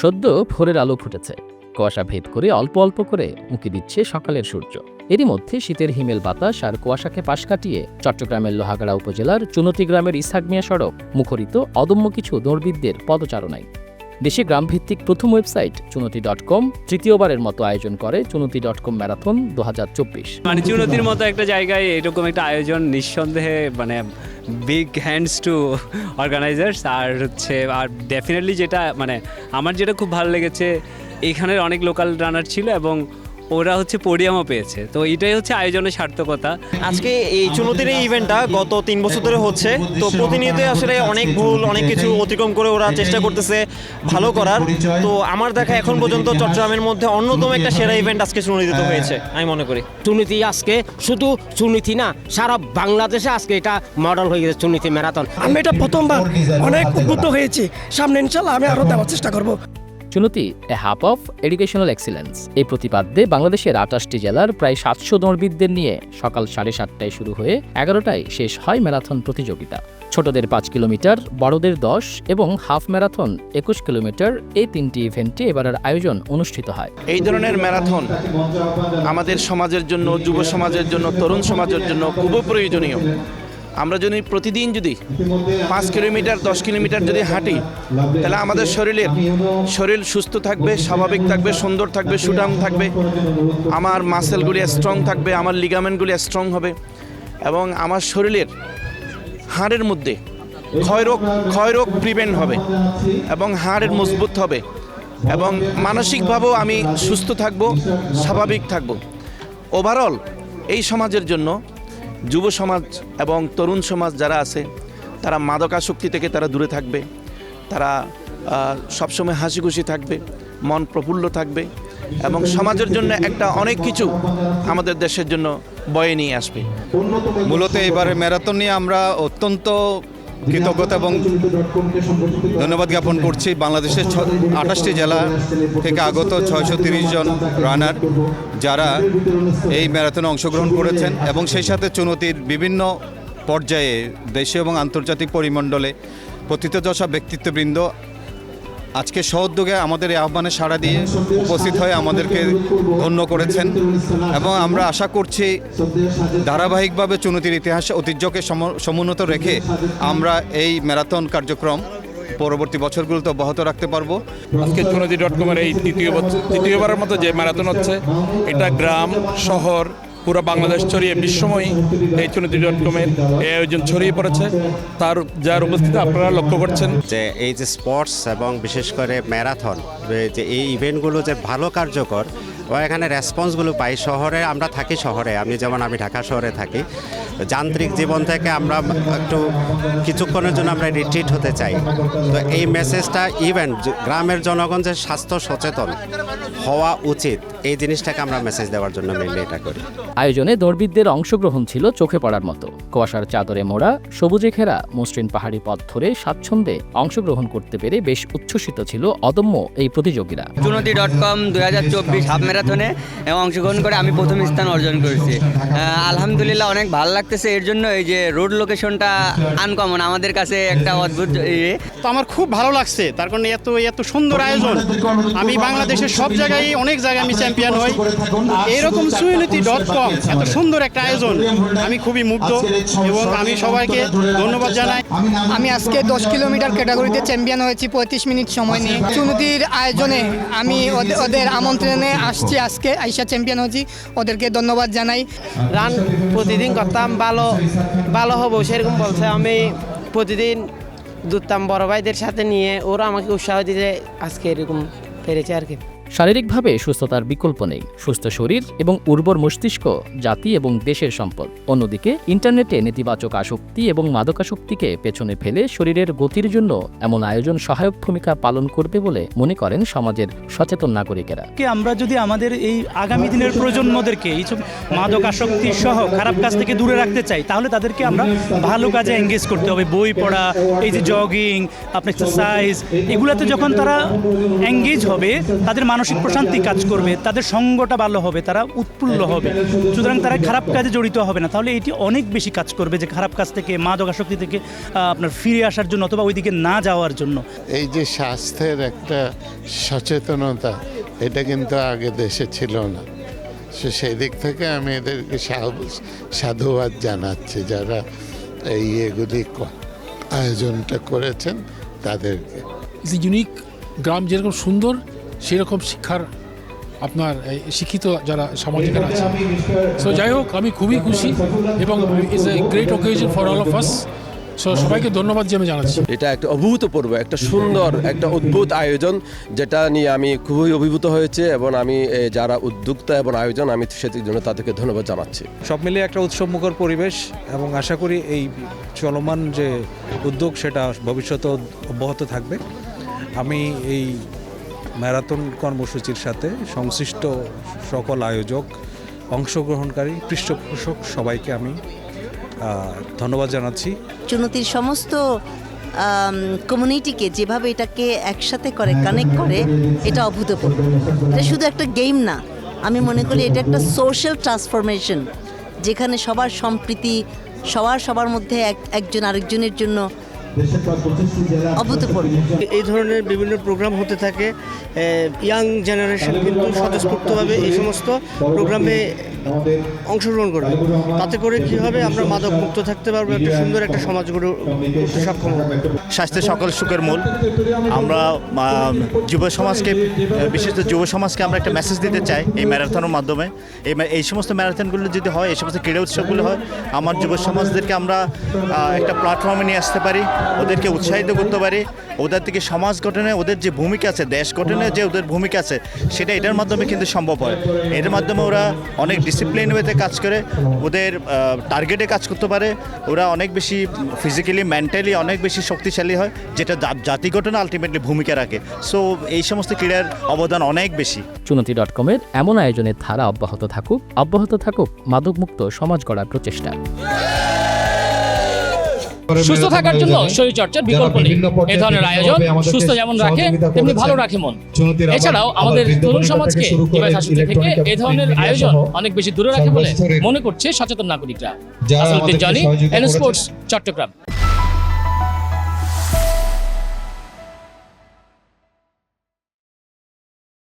সদ্য ভোরের আলো ফুটেছে। কুয়াশা ভেদ করে অল্প অল্প করে উঁকি দিচ্ছে সকালের সূর্য। এরই মধ্যে শীতের হিমেল বাতাস আর কুয়াশাকে পাশ কাটিয়ে চট্টগ্রামের লোহাগাড়া উপজেলার চুনতি গ্রামের ইসাক মিয়া সড়ক মুখরিত অদম্য কিছু দৌড়বিদদের পদচারণায় দেশে গ্রামভিত্তিক প্রথম ওয়েবসাইট চুনতি ডট কম তৃতীয়বারের মতো আয়োজন করে চুনতি ডট কম ম্যারাথন দু হাজার চব্বিশ। মানে চুনতির মতো একটা জায়গায় এরকম একটা আয়োজন নিঃসন্দেহে মানে বিগ হ্যান্ডস টু অর্গানাইজার্স আর হচ্ছে, আর ডেফিনেটলি যেটা মানে আমার যেটা খুব ভালো লেগেছে, এখানের অনেক লোকাল রানার ছিল এবং ওরা হচ্ছে পোডিয়ামও পেয়েছে। তো এটাই হচ্ছে আয়োজনের সার্থকতা। আজকে এই চুনতির এই ইভেন্টটা গত তিন বছর ধরে হচ্ছে। তো প্রতিনিয়ত আসলে অনেক ভুল অনেক কিছু অতিক্রম করে ওরা চেষ্টা করতেছে ভালো করার। তো আমার দেখা এখন পর্যন্ত চট্টগ্রামের মধ্যে অন্যতম একটা সেরা ইভেন্ট আজকে সুনির্দিত হয়েছে আমি মনে করি। চুনীতি আজকে শুধু চুনীতি না সারা বাংলাদেশে আজকে এটা মডেল হয়ে গেছে চুনীতি ম্যারাথন আমি এটা প্রথমবার অনেক উদ্বুদ্ধ হয়েছি। সামনে ইনশাল্লাহ আমি আরও দেওয়ার চেষ্টা করব। Chunati a hub of educational excellence এই প্রতিপাদ্যে বাংলাদেশের আটাশটি জেলার প্রায় সাতশো দৌড়বিদদের নিয়ে সকাল সাড়ে সাতটায় শুরু হয়ে এগারোটায় শেষ হয় ম্যারাথন প্রতিযোগিতা। ছোটদের পাঁচ কিলোমিটার, বড়দের দশ এবং হাফ ম্যারাথন একুশ কিলোমিটার এই তিনটি ইভেন্টে এবারের আয়োজন অনুষ্ঠিত হয়। এই ধরনের ম্যারাথন আমাদের সমাজের জন্য, যুব সমাজের জন্য, তরুণ সমাজের জন্য খুবই প্রয়োজনীয়। আমরা যদি প্রতিদিন যদি পাঁচ কিলোমিটার, দশ কিলোমিটার যদি হাঁটি, তাহলে আমাদের শরীরের শরীর সুস্থ থাকবে, স্বাভাবিক থাকবে, সুন্দর থাকবে, সুঠাম থাকবে। আমার মাসেলগুলি স্ট্রং থাকবে, আমার লিগামেন্টগুলি স্ট্রং হবে। এবং আমার শরীরের হাড়ের মধ্যে ক্ষয়রোগ ক্ষয়রোগ প্রিভেন্ট হবে এবং হাড়ের মজবুত হবে। এবং মানসিকভাবেও আমি সুস্থ থাকব, স্বাভাবিক থাকব। ওভারঅল এই সমাজের জন্য যুব সমাজ এবং তরুণ সমাজ যারা আছে, তারা মাদকাসক্তি থেকে তারা দূরে থাকবে। তারা সবসময় হাসি খুশি থাকবে, মন প্রফুল্ল থাকবে এবং সমাজের জন্য একটা অনেক কিছু আমাদের দেশের জন্য বয়ে নিয়ে আসবে। মূলত এবারে ম্যারাথন নিয়ে আমরা অত্যন্ত কৃতজ্ঞতা এবং ধন্যবাদ জ্ঞাপন করছি। বাংলাদেশের আঠাশটি জেলা থেকে আগত ছয়শো জন রানার যারা এই ম্যারাথনে অংশগ্রহণ করেছেন এবং সেই সাথে চুনতির বিভিন্ন পর্যায়ে দেশীয় এবং আন্তর্জাতিক পরিমণ্ডলে প্রথিতযশা ব্যক্তিত্ববৃন্দ আজকে সহদ্যোগে আমাদের এই আহ্বানে সাড়া দিয়ে উপস্থিত হয়ে আমাদেরকে ধন্য করেছেন এবং আমরা আশা করছি ধারাবাহিকভাবে চুনতির ইতিহাস ঐতিহ্যকে সমুন্নত রেখে আমরা এই ম্যারাথন কার্যক্রম পরবর্তী বছরগুলোতে অব্যাহত রাখতে পারব। আজকে চুনদি ডট কমের এই তৃতীয় তৃতীয়বারের মতো যে ম্যারাথন হচ্ছে, এটা গ্রাম, শহর পুরো বাংলাদেশ ছড়িয়ে বিশ্বময়ী এই চুনদি ডট কমের এই আয়োজন ছড়িয়ে পড়েছে। তার, যার উপস্থিতি আপনারা লক্ষ্য করছেন। যে এই যে স্পোর্টস এবং বিশেষ করে ম্যারাথন, যে এই ইভেন্টগুলো যে ভালো কার্যকর এখানে রেসপন্সগুলো পাই শহরে, আমরা থাকি শহরে। আমি যেমন আমি ঢাকা শহরে থাকি। যান্ত্রিক জীবন থেকে আমরা একটু কিছুক্ষণের জন্য আমরা রিট্রিট হতে চাই। তো এই মেসেজটা ইভেন্ট গ্রামের জনগণ যে স্বাস্থ্য সচেতন হওয়া উচিত এই জিনিসটাকে আমরা মেসেজ দেওয়ার জন্য মেনলি এটা করি। আয়োজনে দৌড়বিদদের অংশগ্রহণ ছিল চোখে পড়ার মতো। কুয়াশার চাদরে মোড়া সবুজে ঘেরা মসৃণ পাহাড়ি পথ ধরে স্বাচ্ছন্দ্যে অংশগ্রহণ করতে পেরে বেশ উচ্ছ্বসিত ছিল অদম্য এই প্রতিযোগীরা। চুনতি ডট কম দুই হাজার চব্বিশ হাফ ম্যারাথনে অংশগ্রহণ করে আমি প্রথম স্থান অর্জন করেছি। আলহামদুলিল্লাহ অনেক ভালো লাগতেছে। এর জন্য এই যে রোড লোকেশনটা আনকমন আমাদের কাছে একটা অদ্ভুত ইয়ে। তো আমার খুব ভালো লাগছে। তার কারণে এত এত সুন্দর আয়োজন। আমি বাংলাদেশের সব জায়গায় অনেক জায়গায় আমি চ্যাম্পিয়ন হই। এরকম সুনীতি ডট কম। এত সুন্দর একটা আয়োজন। আমি খুবই মুগ্ধ এবং আমি সবাইকে ধন্যবাদ জানাই। আমি আজকে দশ কিলোমিটার ক্যাটাগরিতে চ্যাম্পিয়ন হয়েছি পঁয়ত্রিশ মিনিট সময় নিয়ে। চুনতির আয়োজনে আমি ওদের- ওদের আমন্ত্রণে আসছি আজকে আইসা চ্যাম্পিয়ন হয়েছি। ওদেরকে ধন্যবাদ জানাই। রান প্রতিদিন করতাম ভালো ভালো হব সেরকম বলছে। আমি প্রতিদিন দূরতাম বড় ভাইদের সাথে নিয়ে ওরা আমাকে উৎসাহ দিতে আজকে এরকম পেরেছে আর কি। শারীরিকভাবে সুস্থতার বিকল্প নেই। সুস্থ শরীর এবং উর্বর মস্তিষ্ক, জাতি এবং দেশের সম্পদ। অন্যদিকে, ইন্টারনেটে নেতিবাচক আসক্তি এবং মাদকাসক্তিকে পেছনে ফেলে শরীরের গতির জন্য এমন আয়োজন সহায়ক ভূমিকা পালন করবে বলে মনে করেন সমাজের সচেতন নাগরিকেরা। আমরা যদি আমাদের এই আগামী দিনের প্রজন্মদেরকে এইসব মাদক আসক্তি সহ খারাপ কাজ থেকে দূরে রাখতে চাই, তাহলে তাদেরকে আমরা ভালো কাজে এঙ্গেজ করতে হবে। বই পড়া, এই যে জগিং আপনার এক্সারসাইজ এগুলাতে যখন তারা এঙ্গেজ হবে, তাদের মানসিক প্রশান্তি কাজ করবে তাদের সঙ্গটা ভালো হবে তারা উৎফুল্ল হবে। সুতরাং তারা খারাপ কাজে জড়িত হবে না। তাহলে এটি অনেক বেশি কাজ করবে যে খারাপ কাজ থেকে মাদকাসক্তি থেকে আপনার ফিরে আসার জন্য অথবা ওইদিকে না যাওয়ার জন্য। এই যে স্বাস্থ্যের একটা সচেতনতা এটা কিন্তু আগে দেশে ছিল না। সে সেই দিক থেকে আমি এদেরকে সাধু- সাধুবাদ জানাচ্ছি যারা এই এগুলি ক- আয়োজনটা করেছেন তাদেরকে। ইউনিক গ্রাম যেরকম সুন্দর সেরকম শিক্ষার আপনার এই শিক্ষিত যারা সামাজিকার আছে সো যাই হোক আমি খুবই খুশি এবং is a great occasion for all of us so সবাইকে ধন্যবাদ যে আমি জানাচ্ছি। এটা একটা অভূতপূর্ব একটা সুন্দর একটা অদ্ভুত আয়োজন যেটা নিয়ে আমি খুবই অভিভূত হয়েছে এবং আমি যারা উদ্যোক্তা এবং আয়োজন আমি সেটির জন্য তাদেরকে ধন্যবাদ জানাচ্ছি। সব মিলিয়ে একটা উৎসবমুখর পরিবেশ এবং আশা করি এই চলমান যে উদ্যোগ সেটা ভবিষ্যতে অব্যাহত থাকবে। আমি এই ম্যারাথন কর্মসূচির সাথে সংশ্লিষ্ট সকল আয়োজক, অংশগ্রহণকারী, পৃষ্ঠপোষক সবাইকে আমি ধন্যবাদ জানাচ্ছি। চুনতির সমস্ত কমিউনিটিকে যেভাবে এটাকে একসাথে করে কানেক্ট করে, এটা অভূতপূর্ব। এটা শুধু একটা গেম না, আমি মনে করি এটা একটা সোশ্যাল ট্রান্সফরমেশন যেখানে সবার সম্প্রীতি, সবার সবার মধ্যে এক, একজন আরেকজনের জন্য এই ধরনের বিভিন্ন প্রোগ্রাম হতে থাকে ইয়াং জেনারেশন কিন্তু স্বতঃস্ফূর্তভাবে এই সমস্ত প্রোগ্রামে অংশগ্রহণ করবে। তাতে করে কি হবে? আমরা মাদক মুক্ত থাকতে পারব একটা সুন্দর একটা সমাজ গড়ে সক্ষম হবে। স্বাস্থ্য সকল সুখের মূল। আমরা আম, যুব সমাজকে বিশেষত যুব সমাজকে আমরা একটা মেসেজ দিতে চাই এই ম্যারাথনের মাধ্যমে। এই এই সমস্ত ম্যারাথনগুলো যদি হয় এই সমস্ত ক্রীড়া উৎসবগুলো হয় আমার যুব সমাজদেরকে আমরা একটা প্ল্যাটফর্মে নিয়ে আসতে পারি ওদেরকে উৎসাহিত করতে পারি ওদের থেকে সমাজ গঠনে ওদের যে ভূমিকা আছে দেশ গঠনে যে ওদের ভূমিকা আছে সেটা এটার মাধ্যমে কিন্তু সম্ভব হয়। এর মাধ্যমে ওরা অনেক ডিসিপ্লিন ওয়েতে কাজ করে, ওদের টার্গেটে কাজ করতে পারে। ওরা অনেক বেশি ফিজিক্যালি মেন্টালি অনেক বেশি শক্তিশালী হয়, যেটা জাতিগঠনে জাতি গঠনে আলটিমেটলি ভূমিকা রাখে। সো এই সমস্ত ক্রীড়ার অবদান অনেক বেশি। চুনতি ডট কমের এমন আয়োজনের ধারা অব্যাহত থাকুক অব্যাহত থাকুক মাদকমুক্ত সমাজ গড়ার প্রচেষ্টা। সুস্থ থাকার জন্য শরীর চর্চার বিকল্প নেই। এ ধরনের আয়োজন সুস্থ যেমন রাখে তেমনি ভালো রাখে মন। এছাড়াও আমাদের তরুণ সমাজকে ডিভাইস আসক্তি থেকে এ ধরনের আয়োজন অনেক বেশি দূরে রাখে বলে মনে করছে সচেতন নাগরিকরা। Asluddin Jony N sports Chattogram.